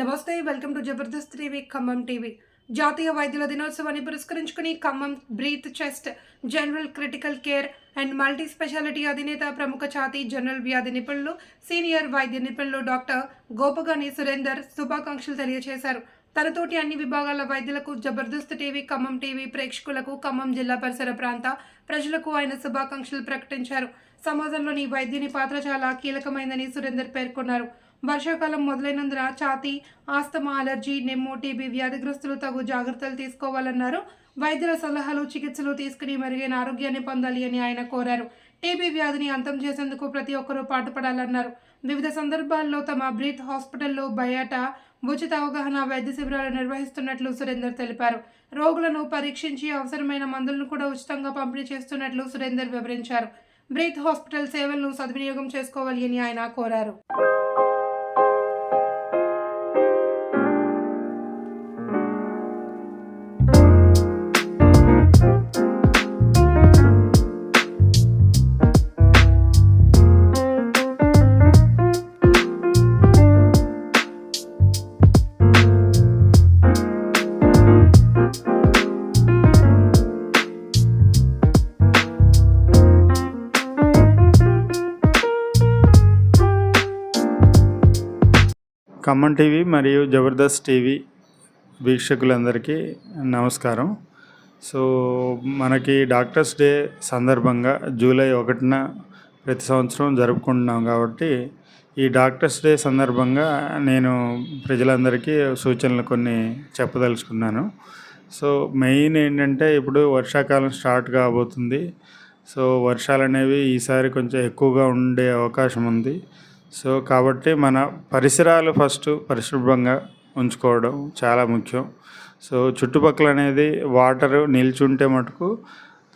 నమస్తే welcome to Jabardasth TV Khammam TV. జాతీయ వైద్యుల దినోత్సవాన్ని పురస్కరించుకుని Khammam breath chest general critical care and multi speciality అధినేత ప్రముఖ ఛాతీ జనరల్ వ్యాధి నిపుణులు సీనియర్ వైద్య నిపుణులు డాక్టర్ గోపగాని సురేందర్ శుభాకాంక్షలు తెలియజేశారు. తనతోటి అన్ని విభాగాల వైద్యులకు జబర్దస్త్ టీవీ ఖమ్మం టీవీ ప్రేక్షకులకు ఖమ్మం జిల్లా పరిసర ప్రాంత ప్రజలకు ఆయన శుభాకాంక్షలు ప్రకటించారు. సమాజంలోని వైద్యుని పాత్ర చాలా కీలకమైందని సురేందర్ పేర్కొన్నారు. వర్షాకాలం మొదలైనందున ఛాతీ ఆస్తమా అలర్జీ నెమ్ము టీబీ వ్యాధిగ్రస్తులు తగు జాగ్రత్తలు తీసుకోవాలన్నారు. వైద్యుల సలహాలు చికిత్సలు తీసుకుని మెరుగైన ఆరోగ్యాన్ని పొందాలి అని ఆయన కోరారు. టీబీ వ్యాధిని అంతం చేసేందుకు ప్రతి ఒక్కరూ పాటుపడాలన్నారు. వివిధ సందర్భాల్లో తమ బ్రీత్ హాస్పిటల్లో బయట ఉచిత అవగాహన వైద్య శిబిరాలు నిర్వహిస్తున్నట్లు సురేందర్ తెలిపారు. రోగులను పరీక్షించి అవసరమైన మందులను కూడా ఉచితంగా పంపిణీ చేస్తున్నట్లు సురేందర్ వివరించారు. బ్రీత్ హాస్పిటల్ సేవలను సద్వినియోగం చేసుకోవాలి అని ఆయన కోరారు. ఖమ్మం టీవీ మరియు జబర్దస్త్ టీవీ వీక్షకులందరికీ నమస్కారం. సో మనకి డాక్టర్స్ డే సందర్భంగా జూలై ఒకటిన ప్రతి సంవత్సరం జరుపుకుంటున్నాం కాబట్టి ఈ డాక్టర్స్ డే సందర్భంగా నేను ప్రజలందరికీ సూచనలు కొన్ని చెప్పదలుచుకున్నాను. సో మెయిన్ ఏంటంటే ఇప్పుడు వర్షాకాలం స్టార్ట్ కాబోతుంది. సో వర్షాలు అనేవి ఈసారి కొంచెం ఎక్కువగా ఉండే అవకాశం ఉంది. సో కాబట్టి మన పరిసరాలు ఫస్ట్ పరిశుభ్రంగా ఉంచుకోవడం చాలా ముఖ్యం. సో చుట్టుపక్కల అనేది వాటర్ నిల్చుంటే మటుకు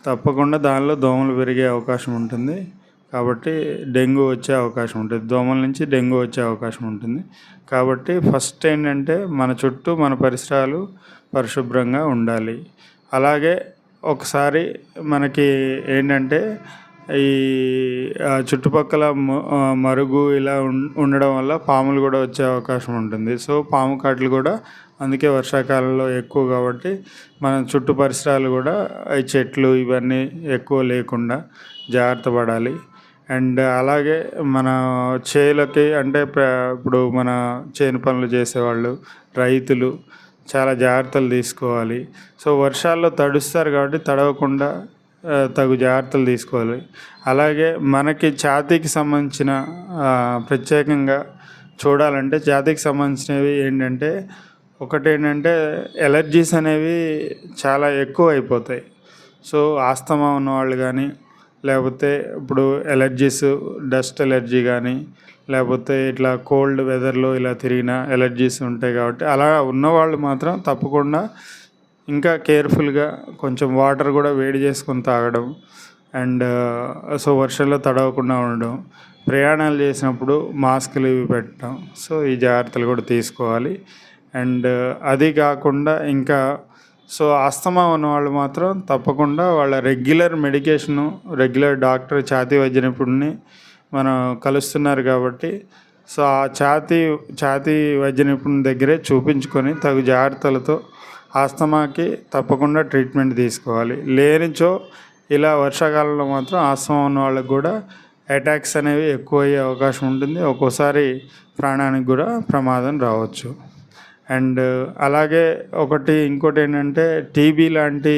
తప్పకుండా దానిలో దోమలు పెరిగే అవకాశం ఉంటుంది. కాబట్టి డెంగ్యూ వచ్చే అవకాశం ఉంటుంది. దోమల నుంచి డెంగ్యూ వచ్చే అవకాశం ఉంటుంది. కాబట్టి ఫస్ట్ ఏంటంటే మన చుట్టూ మన పరిసరాలు పరిశుభ్రంగా ఉండాలి. అలాగే ఒకసారి మనకి ఏంటంటే ఈ చుట్టుపక్కల మరుగు ఇలా ఉం- ఉండడం వల్ల పాములు కూడా వచ్చే అవకాశం ఉంటుంది. సో పాము కాట్లు కూడా అందుకే వర్షాకాలంలో ఎక్కువ కాబట్టి మన చుట్టూ పరిసరాలు కూడా ఈ చెట్లు ఇవన్నీ ఎక్కువ లేకుండా జాగ్రత్త పడాలి. అండ్ అలాగే మన చేలకి అంటే ఇప్పుడు మన చేను పనులు చేసేవాళ్ళు రైతులు చాలా జాగ్రత్తలు తీసుకోవాలి. సో వర్షాల్లో తడుస్తారు కాబట్టి తడవకుండా తగు జాగ్రత్తలు తీసుకోవాలి. అలాగే మనకి ఛాతీకి సంబంధించిన ప్రత్యేకంగా చూడాలంటే ఛాతీకి సంబంధించినవి ఏంటంటే ఒకటి ఏంటంటే ఎలర్జీస్ అనేవి చాలా ఎక్కువ అయిపోతాయి. సో ఆస్తమా ఉన్నవాళ్ళు కానీ లేకపోతే ఇప్పుడు ఎలర్జీస్ డస్ట్ ఎలర్జీ కానీ లేకపోతే ఇట్లా కోల్డ్ వెదర్లో ఇలా తిరిగిన ఎలర్జీస్ ఉంటాయి కాబట్టి అలా ఉన్నవాళ్ళు మాత్రం తప్పకుండా ఇంకా కేర్ఫుల్గా కొంచెం వాటర్ కూడా వేడి చేసుకొని తాగడం అండ్ సో వర్షంలో తడవకుండా ఉండడం. ప్రయాణాలు చేసినప్పుడు మాస్కులు ఇవి పెట్టడం. సో ఈ జాగ్రత్తలు కూడా తీసుకోవాలి. అండ్ అది కాకుండా ఇంకా సో ఆస్తమా ఉన్న వాళ్ళు మాత్రం తప్పకుండా వాళ్ళ రెగ్యులర్ మెడికేషను రెగ్యులర్ డాక్టర్ ఛాతీ వైద్య నిపుణుడిని మనం కలుస్తున్నారు కాబట్టి సో ఆ ఛాతీ ఛాతీ వైద్య నిపుణుని దగ్గరే చూపించుకొని తగు జాగ్రత్తలతో ఆస్తమాకి తప్పకుండా ట్రీట్మెంట్ తీసుకోవాలి. లేనిచో ఇలా వర్షాకాలంలో మాత్రం ఆస్తమా ఉన్న వాళ్ళకి కూడా అటాక్స్ అనేవి ఎక్కువ అయ్యే అవకాశం ఉంటుంది. ఒక్కోసారి ప్రాణానికి కూడా ప్రమాదం రావచ్చు. అండ్ అలాగే ఒకటి ఇంకోటి ఏంటంటే టీబీ లాంటి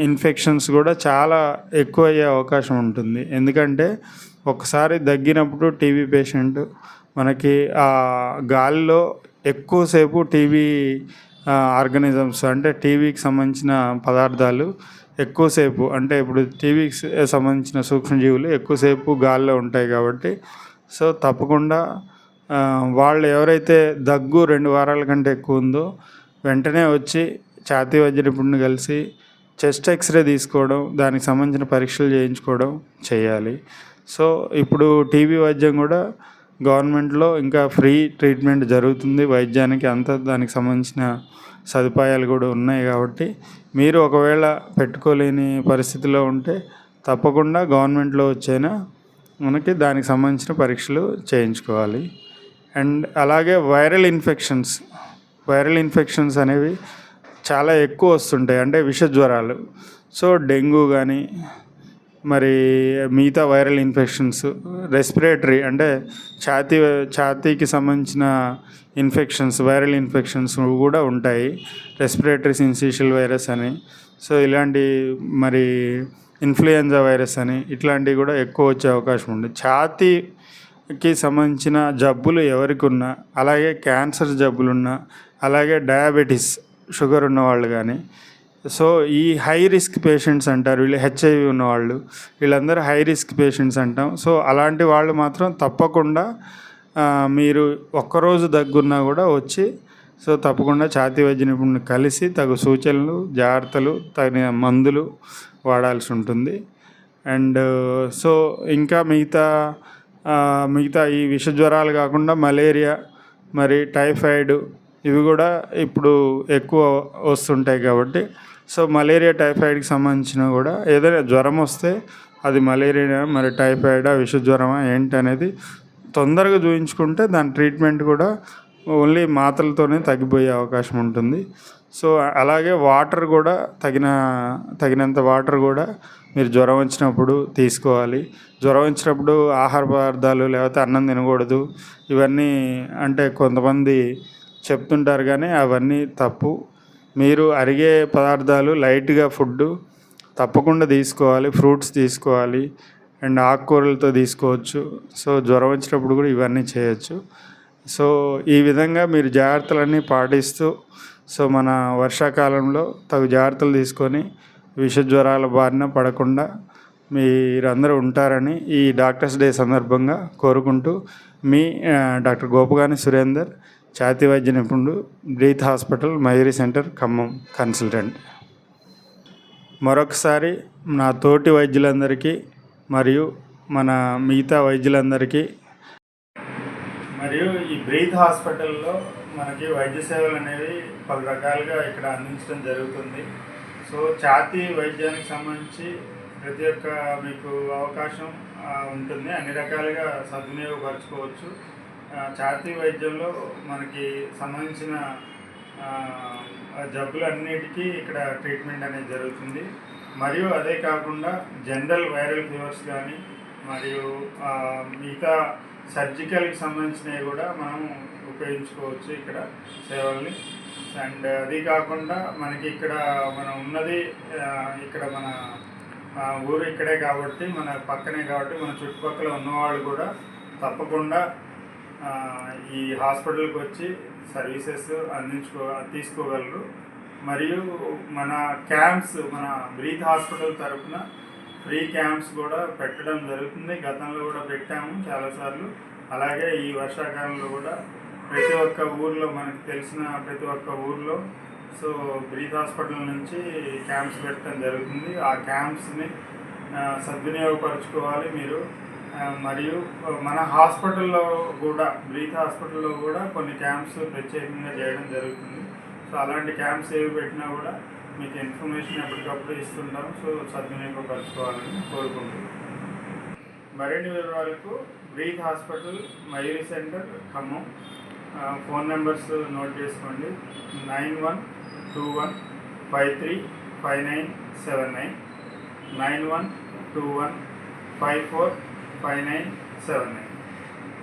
ఇన్ఫెక్షన్స్ కూడా చాలా ఎక్కువ అయ్యే అవకాశం ఉంటుంది. ఎందుకంటే ఒకసారి దగ్గినప్పుడు టీబీ పేషెంట్ మనకి ఆ గాలిలో ఎక్కువసేపు టీబీ ఆర్గనిజమ్స్ అంటే టీవీకి సంబంధించిన పదార్థాలు ఎక్కువసేపు అంటే ఇప్పుడు టీవీకి సంబంధించిన సూక్ష్మజీవులు ఎక్కువసేపు గాల్లో ఉంటాయి కాబట్టి సో తప్పకుండా వాళ్ళు ఎవరైతే దగ్గు రెండు వారాల కంటే ఎక్కువ ఉందో వెంటనే వచ్చి ఛాతీ వైద్య నిపుణుని కలిసి చెస్ట్ ఎక్స్రే తీసుకోవడం దానికి సంబంధించిన పరీక్షలు చేయించుకోవడం చేయాలి. సో ఇప్పుడు టీవీ వైద్యం కూడా గవర్నమెంట్లో ఇంకా ఫ్రీ ట్రీట్మెంట్ జరుగుతుంది వైద్యానికి అంతా దానికి సంబంధించిన సదుపాయాలు కూడా ఉన్నాయి కాబట్టి మీరు ఒకవేళ పెట్టుకోలేని పరిస్థితిలో ఉంటే తప్పకుండా గవర్నమెంట్లో వచ్చైనా మనకి దానికి సంబంధించిన పరీక్షలు చేయించుకోవాలి. అండ్ అలాగే వైరల్ ఇన్ఫెక్షన్స్ వైరల్ ఇన్ఫెక్షన్స్ అనేవి చాలా ఎక్కువ వస్తుంటాయి అంటే విష జ్వరాలు సో డెంగ్యూ కానీ మరి మిగతా వైరల్ ఇన్ఫెక్షన్స్ రెస్పిరేటరీ అంటే ఛాతీ ఛాతీకి సంబంధించిన ఇన్ఫెక్షన్స్ వైరల్ ఇన్ఫెక్షన్స్ కూడా ఉంటాయి. రెస్పిరేటరీ సిన్సిషియల్ వైరస్ అని. సో ఇలాంటి మరి ఇన్ఫ్లుయెంజా వైరస్ అని ఇట్లాంటివి కూడా ఎక్కువ వచ్చే అవకాశం ఉంది. ఛాతీకి సంబంధించిన జబ్బులు ఎవరికి ఉన్నా అలాగే క్యాన్సర్ జబ్బులు ఉన్నా అలాగే డయాబెటీస్ షుగర్ ఉన్న వాళ్ళు కానీ సో ఈ హై రిస్క్ పేషెంట్స్ అంటారు వీళ్ళు హెచ్ఐవి ఉన్నవాళ్ళు. వీళ్ళందరూ హై రిస్క్ పేషెంట్స్ అంటాం. సో అలాంటి వాళ్ళు మాత్రం తప్పకుండా మీరు ఒక్కరోజు దగ్గున్నా కూడా వచ్చి సో తప్పకుండా ఛాతీ వైద్య నిపుణుని కలిసి తగు సూచనలు జాగ్రత్తలు తగిన మందులు వాడాల్సి ఉంటుంది. అండ్ సో ఇంకా మిగతా మిగతా ఈ విష జ్వరాలు కాకుండా మలేరియా మరి టైఫాయిడ్ ఇవి కూడా ఇప్పుడు ఎక్కువ వస్తుంటాయి కాబట్టి సో మలేరియా టైఫాయిడ్కి సంబంధించిన కూడా ఏదైనా జ్వరం వస్తే అది మలేరియా మరి టైఫాయిడా విష జ్వరమా ఏంటి అనేది తొందరగా చూయించుకుంటే దాని ట్రీట్మెంట్ కూడా ఓన్లీ మాత్రలతోనే తగ్గిపోయే అవకాశం ఉంటుంది. సో అలాగే వాటర్ కూడా తగిన తగినంత వాటర్ కూడా మీరు జ్వరం వచ్చినప్పుడు తీసుకోవాలి. జ్వరం వచ్చినప్పుడు ఆహార పదార్థాలు లేకపోతే అన్నం తినకూడదు. ఇవన్నీ అంటే కొంతమంది చెప్తుంటారు కానీ అవన్నీ తప్పు. మీరు అరిగే పదార్థాలు లైట్గా ఫుడ్ తప్పకుండా తీసుకోవాలి ఫ్రూట్స్ తీసుకోవాలి అండ్ ఆకుకూరలతో తీసుకోవచ్చు. సో జ్వరం వచ్చినప్పుడు కూడా ఇవన్నీ చేయొచ్చు. సో ఈ విధంగా మీరు జాగ్రత్తలన్నీ పాటిస్తూ సో మన వర్షాకాలంలో తగు జాగ్రత్తలు తీసుకొని విష జ్వరాల బారిన పడకుండా మీరందరూ ఉంటారని ఈ డాక్టర్స్ డే సందర్భంగా కోరుకుంటూ మీ డాక్టర్ గోపగాని సురేందర్ ఛాతి వైద్య నిపుణుడు breath hospital Mayuri centre Khammam consultant. మరొకసారి నా తోటి వైద్యులందరికీ మరియు మన మిగతా వైద్యులందరికీ మరియు ఈ బ్రీత్ హాస్పిటల్లో మనకి వైద్య సేవలు అనేవి పలు రకాలుగా ఇక్కడ అందించడం జరుగుతుంది. సో ఛాతీ వైద్యానికి సంబంధించి ప్రతి ఒక్క మీకు అవకాశం ఉంటుంది. అన్ని రకాలుగా సద్వినియోగపరచుకోవచ్చు. ఛాతీ వైద్యంలో మనకి సంబంధించిన జబ్బులు జబ్బులన్నిటికీ ఇక్కడ ట్రీట్మెంట్ అనేది జరుగుతుంది. మరియు అదే కాకుండా జనరల్ వైరల్ ఫీవర్స్ కానీ మరియు మిగతా సర్జికల్కి సంబంధించినవి కూడా మనం ఉపయోగించుకోవచ్చు ఇక్కడ సేవల్ని. అండ్ అది కాకుండా మనకి ఇక్కడ మనం ఉన్నది ఇక్కడ మన ఊరు ఇక్కడే కాబట్టి మన పక్కనే కాబట్టి మన చుట్టుపక్కల ఉన్నవాళ్ళు కూడా తప్పకుండా ఈ హాస్పిటల్కి వచ్చి సర్వీసెస్ అందించుకో తీసుకోగలరు. మరియు మన క్యాంప్స్ మన బ్రీత్ హాస్పిటల్ తరఫున ఫ్రీ క్యాంప్స్ కూడా పెట్టడం జరుగుతుంది. గతంలో కూడా పెట్టాము చాలాసార్లు అలాగే ఈ వర్షాకాలంలో కూడా ప్రతి ఒక్క ఊర్లో మనకు తెలిసిన ప్రతి ఒక్క ఊర్లో సో బ్రీత్ హాస్పిటల్ నుంచి క్యాంప్స్ పెట్టడం జరుగుతుంది. ఆ క్యాంప్స్ని సద్వినియోగపరచుకోవాలి మీరు. మరియు మన హాస్పిటల్లో కూడా బ్రీత్ హాస్పిటల్లో కూడా కొన్ని క్యాంప్స్ ప్రత్యేకంగా చేయడం జరుగుతుంది. సో అలాంటి క్యాంప్స్ ఏవి పెట్టినా కూడా మీకు ఇన్ఫర్మేషన్ ఎప్పటికప్పుడు ఇస్తుంటాం. సో సద్వినియోగపరచుకోవాలని కోరుకుంటున్నాం. మరిన్ని వివరాలకు breath hospital Mayuri centre Khammam. Phone numbers note చేసుకోండి. Nine one two one five three five nine seven nine. Nine one two one five four five nine seven nine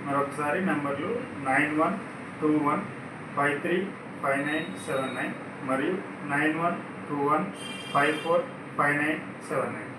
మరొకసారి నెంబర్లు nine one two one five three five nine seven nine మరియు nine one two one five four five nine seven nine